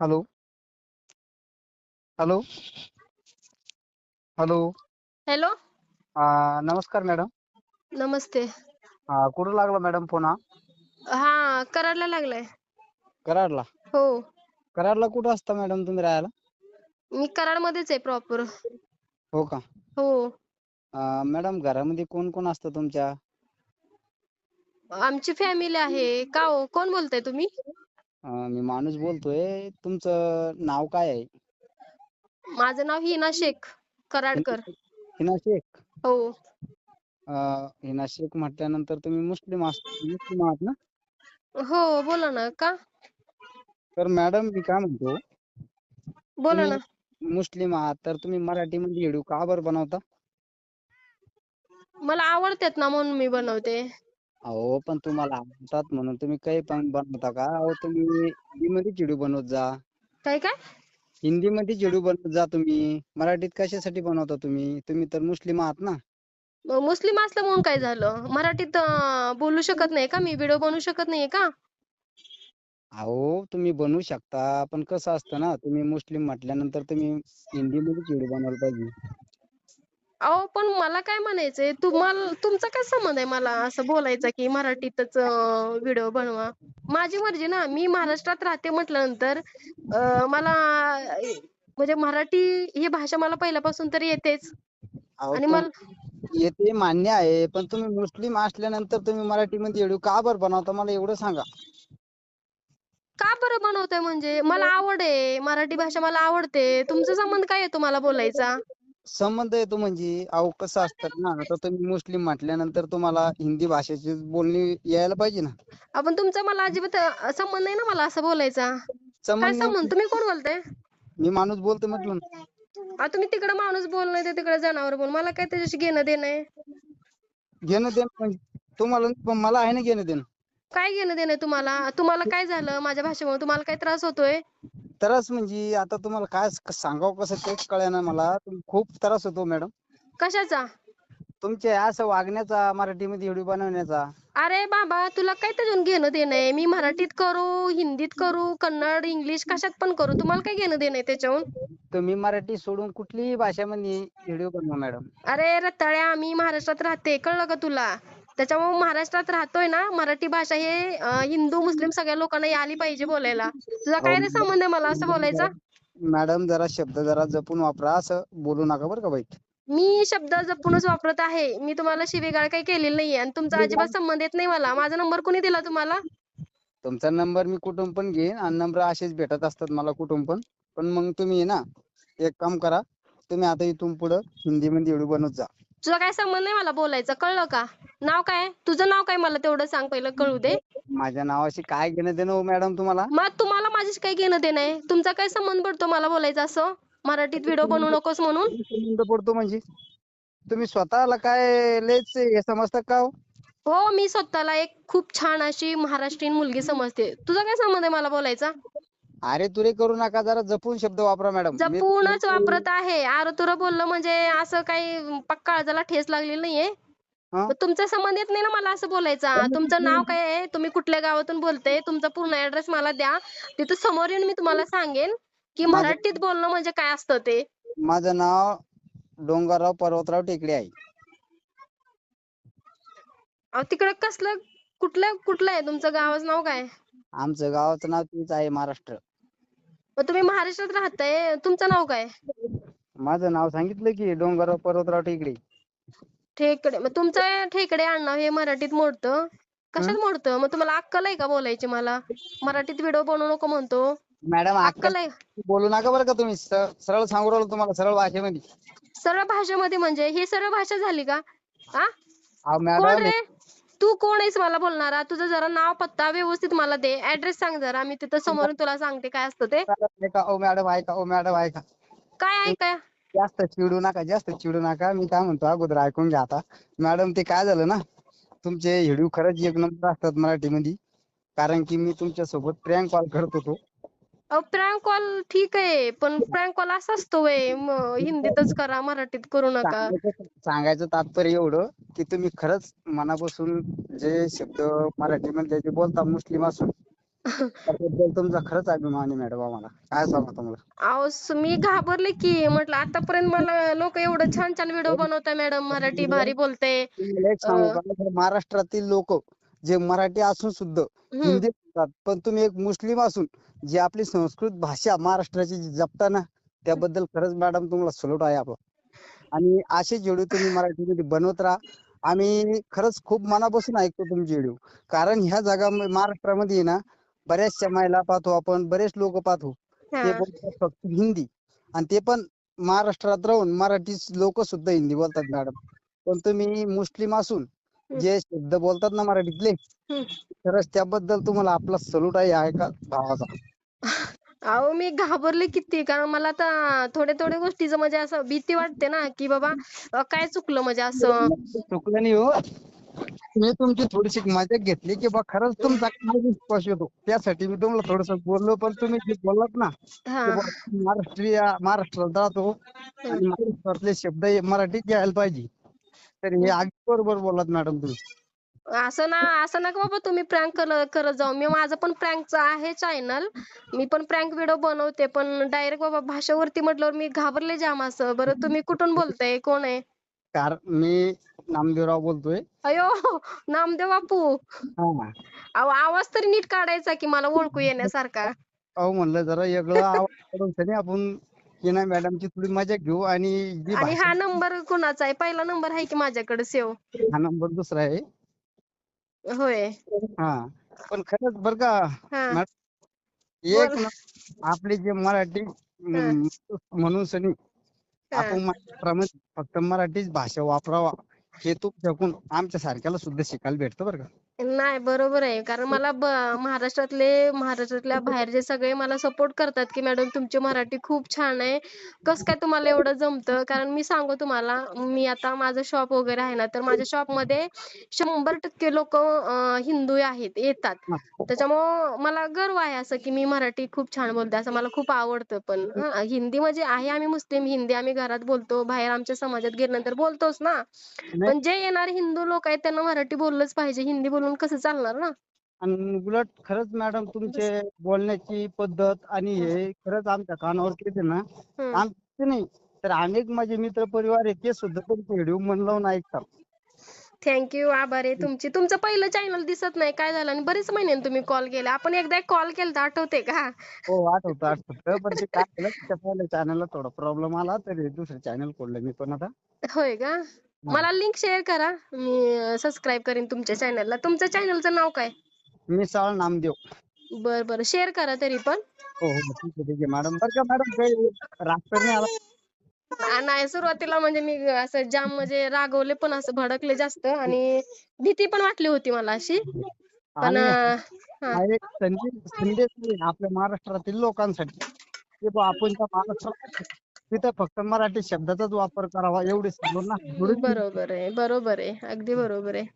Hello. Hello. Hello. Hello. अं, नमस्कार madam. नमस्ते. अं, कुठं लागला मॅडम फोन हा? हा कराडला लागलाय. कराडला? हो. कराडला कुठं असता मॅडम तुम्ही राहायला? मी कराडमध्येच आहे प्रॉपर हो का? हो. अं, मॅडम घरामध्ये कोण कोण असतं तुमच्या? आमची फॅमिली आहे. का हो? कोण बोलताय तुम्ही? मी माणूस बोलतोय. तुमचं नाव काय आहे? माझं नाव हिना शेख कराडकर. हिना शेख. हो. अं, हिना शेख म्हटल्यानंतर तुम्ही मुस्लिम आस मुस्लिम आहात ना? हो बोला ना का? तर मॅडम मी काय म्हणतो? बोला ना. मुस्लिम आहात तर तुम्ही मराठीमध्ये व्हिडिओ का बरं बनवता? मला आवडतात ना म्हणून मी बनवते. अहो पण तुम्हाला आवडतात म्हणून तुम्ही काही पण बनवता का? अहो तुम्ही हिंदीमध्ये व्हिडिओ बनवत जा. काय काय? हिंदीमध्ये व्हिडिओ बनवत जा तुम्ही. मराठीत कशासाठी बनवता तुम्ही? तुम्ही तर मुस्लिम आहात ना. मुस्लिम असलं म्हणून काय झालं? मराठीत अं, बोलू शकत नाही का मी? व्हिडिओ बनवू शकत नाहीये का? अहो तुम्ही बनवू शकता पण कसं असतं ना तुम्ही मुस्लिम म्हटल्यानंतर तुम्ही हिंदीमध्ये व्हिडिओ बनवायला पाहिजे. अहो पण मला काय म्हणायचंय? तुम्हाला तुमचा काय संबंध आहे मला असं बोलायचा की मराठीतच व्हिडिओ बनवा? माझी मर्जी ना मी महाराष्ट्रात राहते म्हटल्यानंतर अं, मला म्हणजे मराठी ही भाषा मला पहिल्यापासून तर येतेच. अहो आणि मला येते मान्य आहे पण तुम्ही मुस्लिम असल्यानंतर तुम्ही मराठीमध्ये व्हिडिओ का बरं बनवता? मला एवढं सांगा. का बरं बनवताय म्हणजे? मला आवड आहे. मराठी भाषा मला आवडते. तुमचा संबंध काय येतो मला बोलायचा? संबंध येतो म्हणजे अहो कसं असतं ना आता तुम्ही मुस्लिम म्हटल्यानंतर तुम्हाला हिंदी भाषेची बोलणी यायला पाहिजे ना. आपण तुमचा मला अजिबात अं, संबंध नाही ना मला असं बोलायचा. काय संबंध? संबंध तुम्ही कोण बोलताय? मी माणूस बोलतो म्हटलं ना. आ तुम्ही तिकडे माणूस बोल नाही तर तिकडे जनावर बोल. मला काय त्याच्याशी घेणं देणं आहे? घेणं देणं म्हणजे तुम्हाला नाही, पण मला आहे ना घेणं देणं. काय घेणं देणं आहे तुम्हाला? तुम्हाला काय झालं? माझ्या भाषेमुळे तुम्हाला काय त्रास होतोय? त्रास म्हणजे आता तुम्हाला काय सांगावं कसं तेच कळेना मला. तुम- खूप त्रास होतो मॅडम. कशाचा? तुमचे असं वागण्याचा मराठीमध्ये व्हिडिओ बनवण्याचा. अरे बाबा तुला काय त्याच्यातून घेणं देणं आहे. मी मराठीत करू हिंदीत करू कन्नड इंग्लिश कशात पण करू. तुम्हाला काय घेणं देणं आहे त्याच्याहून? तुम्ही मराठी सोडून कुठलीही भाषेमध्ये व्हिडिओ बनवा मॅडम. अरे रताळ्या मी महाराष्ट्रात राहते. कळलं का तुला? त्याच्यामुळे महाराष्ट्रात राहतोय ना मराठी भाषा हे अं, हिंदू मुस्लिम सगळ्या लोकांना यायला पाहिजे बोलायला. तुझा काय रे संबंध आहे मला असं बोलायचा? मॅडम जरा शब्द जरा जपून वापरा असं बोलू नका बरं का बाई. मी शब्द जपूनच वापरत आहे. मी तुम्हाला शिवीगाळ काही केलेली नाहीये आणि तुमचा अजिबात संबंध येत नाही मला. माझा नंबर कोणी दिला तुम्हाला? तुमचा नंबर मी कुठून पण घेईन आणि नंबर असेच भेटत असतात मला कुठून पण. पण मग तुम्ही आहे ना एक काम करा तुम्ही आता इथून पुढं हिंदीमध्ये व्हिडिओ बनवत जा. तुझा काय संबंध नाही मला बोलायचा कळलं का? नाव काय? तुझं नाव काय मला तेवढं सांग पहिलं कळू दे. माझ्या नावाशी काय घेणं देणं हो मॅडम तुम्हाला? मग तुम्हाला माझ्याशी काही घेणं देणं आहे? तुमचा काय संबंध पडतो मला बोलायचं असं? मराठीत व्हिडिओ बनवू नकोस म्हणून. संबंध पडतो म्हणजे? तुम्ही स्वतःला काय लयच हे समजता का हो? हो मी स्वतःला एक खूप छान अशी महाराष्ट्रीयन मुलगी समजते. तुझा काय संबंध आहे मला बोलायचा? अरे तुरे करू नका जरा जपून शब्द वापरा मॅडम. मी- जपूनच वापरत आहे. अरे तुला बोललं म्हणजे असं काही पक्का काळजाला ठेस लागलेली नाहीये? मग तुमचा संबंध येत नाही ना मला असं बोलायचा. तुमचं नाव काय आहे? तुम्ही कुठल्या गावातून बोलते तुमचा पूर्ण ऍड्रेस मला द्या. तिथं समोर येऊन मी तुम्हाला सांगेन की मराठीत बोलणं म्हणजे काय असतं ते. माझं नाव डोंगरराव पर्वतराव टेकडे आहे. अहो तिकडं कसलं कुठलं कुठलं आहे? तुमचं गावाचं नाव काय? आमचं गावाचं नाव तेच आहे महाराष्ट्र. मग तुम्ही महाराष्ट्रात राहताय. तुमचं नाव काय? माझं नाव सांगितलं की डोंगरराव पर्वतराव टेकडे. ठेकडे मग तुमचं ठेकडे आडनाव हे मराठीत मोडतं? कशात मोडतं? मग तुम्हाला अक्कल आहे का बोलायची मला? मराठीत व्हिडिओ बनवू नको म्हणतो. मॅडम अक्कल आहे. बोलू नका बरं का तुम्ही. स- सरळ सांगू राहिलो तुम्हाला सरळ भाषेमध्ये. सरळ भाषेमध्ये म्हणजे? ही सरळ भाषा झाली का? अहो कोण मॅडम रे? तू कोण आहेस मला बोलणारा? तुझं जरा नाव पत्ता व्यवस्थित मला दे. ऍड्रेस सांग जरा. मी तिथं समोरून तुला सांगते काय असतं ते. ऐका ओ मॅडम ऐका ओ मॅडम ऐका. काय आहे काय जास्त चिडू नका जास्त चिडू नका. मी काय म्हणतो अगोदर ऐकून घ्या आता. मॅडम ते काय झालं ना तुमचे व्हिडिओ खरंच एक नंबर असतात मराठीमध्ये. कारण की मी तुमच्यासोबत प्रँक कॉल करत होतो. प्रँक कॉल ठीक आहे पण प्रँक कॉल असा असतो व्हय म हिंदीतच करा मराठीत करू नका. सांगायचं सांगायचं तात्पर्य एवढं की तुम्ही खरंच मनापासून जे शब्द मराठीमध्ये जे बोलता मुस्लिम असून त्याबद्दल तुमचा खरंच अभिमान आहे मॅडम आम्हाला. काय सांगू तुम्हाला? अहो स- मी घाबरले की म्हटलं आतापर्यंत मला लोक एवढं छान छान व्हिडिओ बनवताय मॅडम मराठी भारी बोलते तुम्हाला एक सांगू का? तर महाराष्ट्रातील लोक जे मराठी असून सुद्धा हिंदी बोलतात. पण तुम्ही एक मुस्लिम असून जी आपली संस्कृत भाषा महाराष्ट्राची जी जपता ना त्याबद्दल खरंच मॅडम तुम्हाला सल्यूट आहे आपला. आणि असेच व्हिडिओ तुम्ही मराठीमध्ये बनवत राहा. आम्ही खरंच खूप मनापासून ऐकतो तुमचे व्हिडिओ कारण ह्या जगामध्ये महाराष्ट्रामध्ये आहे ना बऱ्याचशा महिला पाहतो आपण बरेच लोक पाहतो. ते हा. बोलतात फक्त हिंदी. आणि ते पण महाराष्ट्रात राहून मराठी लोक सुद्धा हिंदी बोलतात मॅडम. पण तुम्ही मुस्लिम असून जे शब्द बोलतात ना मराठीतले. खरंच त्याबद्दल तुम्हाला आपला सल्यूट आहे का? भावाचा. अहो मी घाबरले किती? कारण मला आता थोड्या थोड्या गोष्टीचं म्हणजे असं भीती वाटते ना की बाबा काय चुकलं म्हणजे असं? चुकलं नाही हो. मी तुमची थोडीशी मजाक घेतली की बा खरंच तुमचा काय विश्वास येतो? त्यासाठी मी तुम्हाला थोडस बोललो पण तुम्ही जे बोललात ना हा. की महाराष्ट्रीय महाराष्ट्रात राहतो आणि महाराष्ट्रातले शब्द हे मराठीत यायला पाहिजे. तर हे अगदी बरोबर बोललात मॅडम तुम्ही. असं ना असं नका बाबा तुम्ही प्रँक करत जाऊ. मी माझं पण प्रँकचं आहे चॅनल मी पण प्रँक व्हिडिओ बनवते पण डायरेक्ट बाबा भाषेवरती म्हटल्यावर मी घाबरले जाम असं. बरं तुम्ही कुठून बोलताय? कोण आहे? कारण मी नामदेवराव बोलतोय. अयो नामदेव बापू. हा. अहो आवाज तरी नीट काढायचा की मला ओळखू येण्यासारखा. अहो म्हणलं जरा वेगळं आवाज काढून तरी आपण हिना मॅडमची थोडी मजा घेऊ आणि जी आणि भाषा हा नंबर कुणाचा आहे? पहिला नंबर आहे की माझ्याकडे सेव? हा नंबर दुसरा आहे. होय. हा. पण खरंच बर का हा. मॅडम एक बोल. ना आपली जे मराठी म्हणून सनी. आपण फक्त मराठीच भाषा वापरावा. हे तुमच्याकडून आमच्या सारख्याला सुद्धा शिकायला भेटतं बरं का. नाही बरोबर आहे. कारण मला ब महाराष्ट्रातले महाराष्ट्रातल्या बाहेरचे सगळे मला सपोर्ट करतात की मॅडम तुमची मराठी खूप छान आहे. कसं काय तुम्हाला एवढं जमतं? कारण मी सांगू तुम्हाला मी आता माझं शॉप वगैरे आहे ना तर माझ्या शॉपमध्ये शंभर टक्के लोक हिंदू आहेत येतात. त्याच्यामुळं मला गर्व आहे असं की मी मराठी खूप छान बोलते असं मला खूप आवडतं. पण हा. हिंदी म्हणजे आहे आम्ही मुस्लिम हिंदी आम्ही घरात बोलतो बाहेर आमच्या समाजात गेल्यानंतर बोलतोच ना. पण जे येणारे हिंदू लोक आहेत त्यांना मराठी बोललंच पाहिजे हिंदी बोलून कसं चालणार ना? आणि उलट खरंच मॅडम तुमचे बोलण्याची पद्धत आणि हे खरंच आमच्या कानावर येते ना हम्म. आमचे नाही तर अनेक माझे मित्र परिवार आहे ते सुद्धा तुमचे व्हिडिओ मन लावून ऐकतात. थँक्यू आभार आहे तुमची. तुमचं पहिलं चॅनल दिसत नाही काय झालं? आणि बरेच महिन्याने तुम्ही कॉल केला. आपण एकदा कॉल केला आठवते का? हो आठवतं आठवतं. पण ते काय झालं त्या पहिल्या चॅनलला थोडा प्रॉब्लेम आला तर दुसरं चॅनल खोललं मी पण आता. होय का? मला लिंक शेअर करा. मी सबस्क्राईब करीन तुमच्या चॅनलला तुमच्या चॅनलचं नाव काय? मिसाळ नामदेव. बर बर. शेअर करा तरी पण. हो हो. ठीक आहे ठीक आहे मॅडम बरं का मॅडम काही राग नाही आला. आ, नाही सुरुवातीला म्हणजे मी असं जाम म्हणजे रागवले पण असं भडकले जास्त आणि भीती पण वाटली होती मला अशी. पण आणि अं, हा. हा एक संदेश संदेश आहे आपल्या महाराष्ट्रातील लोकांसाठी. की आपण त्या महाराष्ट्रात तिथं फक्त मराठी शब्दाचाच वापर करावा एवढे सांगून ना? एवढीच बरोबर आहे बरोबर आहे अगदी बरोबर आहे.